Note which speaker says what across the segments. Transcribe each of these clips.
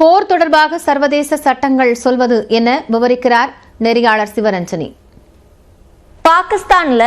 Speaker 1: போர் தொடர்பாக சர்வதேச சட்டங்கள் சொல்வது என விவரிக்கிறார் நெறியாளர் சிவரஞ்சனி.
Speaker 2: பாகிஸ்தான்ல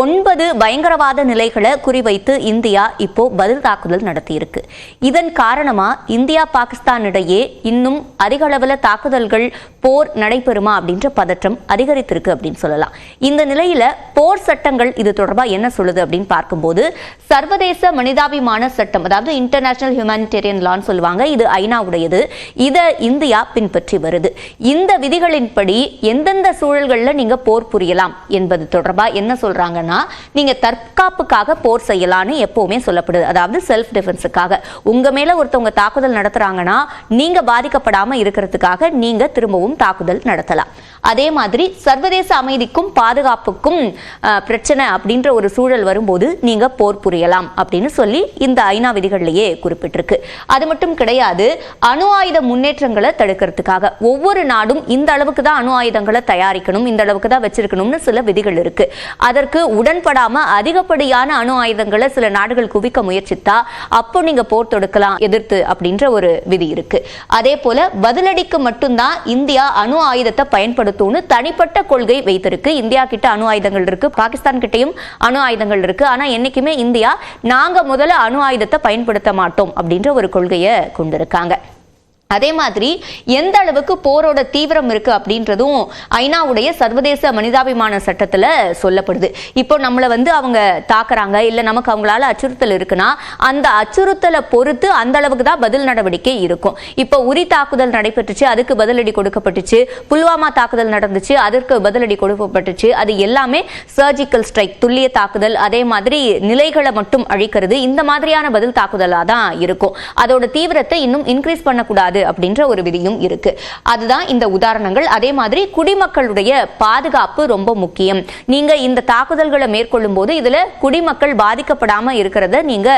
Speaker 2: ஒன்பது பயங்கரவாத நிலைகளை குறிவைத்து இந்தியா இப்போ பதில் தாக்குதல் நடத்தியிருக்கு. இதன் காரணமா இந்தியா பாகிஸ்தான் இடையே இன்னும் அதிக அளவில் தாக்குதல்கள் போர் நடைபெறுமா அப்படின்ற பதற்றம் அதிகரித்திருக்கு அப்படின்னு சொல்லலாம். இந்த நிலையில போர் சட்டங்கள் இது தொடர்பாக என்ன சொல்லுது அப்படின்னு பார்க்கும்போது சர்வதேச மனிதாபிமான சட்டம் அதாவது இன்டர்நேஷனல் ஹியூமானிடேரியன் லான்னு சொல்லுவாங்க இது ஐநாவுடையது. இதை இந்தியா பின்பற்றி வருது. இந்த விதிகளின்படி எந்தெந்த சூழல்களில் நீங்க போர் புரியலாம் என்பது தொடர்பாக என்ன சொல்றாங்கன்னா நீங்க தற்காப்புக்காக போர் செய்யலாம்னு எப்பவுமே சொல்லப்படுது. அதாவது செல்ஃப் டிஃபென்ஸுக்காக உங்க மேல ஒருத்தவங்க தாக்குதல் நடத்துறாங்கன்னா நீங்க பாதிக்கப்படாம இருக்கிறதுக்காக நீங்க திரும்பவும் தாக்குதல் நடத்தலாம். அதே மாதிரி சர்வதேச அமைதிக்கும் பாதுகாப்புக்கும் பிரச்சனை அப்படின்ற ஒரு சூழல் வரும்போது நீங்க போர் புரியலாம் அப்படின்னு சொல்லி இந்த ஐநா விதிகள்லயே குறிப்பிட்டிருக்கு. அது மட்டும் கிடையாது அணு ஆயுத முன்னேற்றங்களை தடுக்கிறதுக்காக. ஒவ்வொரு நாடும் இந்த அளவுக்கு தான் அணு ஆயுதங்களை தயாரிக்கணும் இந்த அளவுக்கு தான் வச்சிருக்கணும்னு சில விதிகள் இருக்கு. அதற்கு உடன்படாம அதிகப்படியான அணு ஆயுதங்களை சில நாடுகள் குவிக்க முயற்சித்தா அப்போ நீங்க போர் தொடுக்கலாம் எதிர்த்து அப்படின்ற ஒரு விதி இருக்கு. அதே போல பதிலடிக்கு மட்டும்தான் இந்தியா அணு ஆயுதத்தை பயன்படுத்தும்னு தனிப்பட்ட கொள்கை வைத்திருக்கு. இந்தியா கிட்ட அணு ஆயுதங்கள் இருக்கு பாகிஸ்தான் கிட்டையும் அணு ஆயுதங்கள் இருக்கு. ஆனா என்னைக்குமே இந்தியா நாங்க முதல்ல அணு ஆயுதத்தை பயன்படுத்த மாட்டோம் அப்படின்ற ஒரு கொள்கையை கொண்டிருக்காங்க. அதே மாதிரி எந்த அளவுக்கு போரோட தீவிரம் இருக்கு அப்படின்றதும் ஐநாவுடைய சர்வதேச மனிதாபிமான சட்டத்துல சொல்லப்படுது. இப்போ நம்மளை வந்து அவங்க தாக்குறாங்க இல்ல நமக்கு அவங்களால அச்சுறுத்தல் இருக்குன்னா அந்த அச்சுறுத்தலை பொறுத்து அந்த அளவுக்கு தான் பதில் நடவடிக்கை இருக்கும். இப்போ உரி தாக்குதல் நடைபெற்றுச்சு அதுக்கு பதிலடி கொடுக்கப்பட்டுச்சு புல்வாமா தாக்குதல் நடந்துச்சு அதற்கு பதிலடி கொடுக்கப்பட்டுச்சு அது எல்லாமே சர்ஜிக்கல் ஸ்ட்ரைக் துல்லிய தாக்குதல் அதே மாதிரி நிலைகளை மட்டும் அழிக்கிறது இந்த மாதிரியான பதில் தாக்குதலா தான் இருக்கும். அதோட தீவிரத்தை இன்னும் இன்க்ரீஸ் பண்ணக்கூடாது. கூடாது அப்படின்ற ஒரு விதியும் இருக்கு. அதுதான் இந்த உதாரணங்கள். அதே மாதிரி குடிமக்களுடைய பாதுகாப்பு ரொம்ப முக்கியம். நீங்க இந்த தாக்குதல்களை மேற்கொள்ளும் போது இதுல குடிமக்கள் பாதிக்கப்படாம இருக்கிறத நீங்க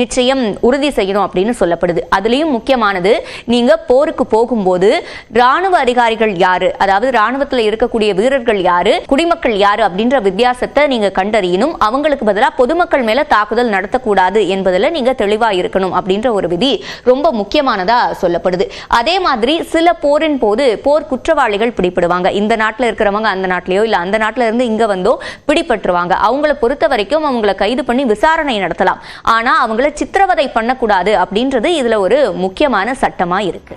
Speaker 2: நிச்சயம் உறுதி செய்யணும் அப்படின்னு சொல்லப்படுது. அதுலயும் முக்கியமானது நீங்க போருக்கு போகும்போது ராணுவ அதிகாரிகள் யாரு? அதாவது ராணுவத்துல இருக்கக்கூடிய வீரர்கள் யாரு? குடிமக்கள் யாரு? அப்படின்ற வித்தியாசத்தை நீங்க கண்டறியணும். அவங்களுக்கு பதிலாக பொதுமக்கள் மேல தாக்குதல் நடத்தக்கூடாது என்பதில் நீங்க தெளிவா இருக்கணும் அப்படின்ற ஒரு விதி ரொம்ப முக்கியமானதா சொல்லப்படுது. அதே மாதிரி சில போரின் போது போர் குற்றவாளிகள் பிடிபடுவாங்க. இந்த நாட்டில் இருக்கிறவங்க அந்த நாட்டிலேயோ இல்லை அந்த நாட்டில இருந்து இங்க வந்தோ பிடிபட்டுருவாங்க. அவங்கள பொறுத்த வரைக்கும் அவங்கள கைது பண்ணி விசாரணை நடத்தலாம். ஆனா அவங்கள சித்திரவதை பண்ணக்கூடாது அப்படின்றது இதுல ஒரு முக்கியமான சட்டமா இருக்கு.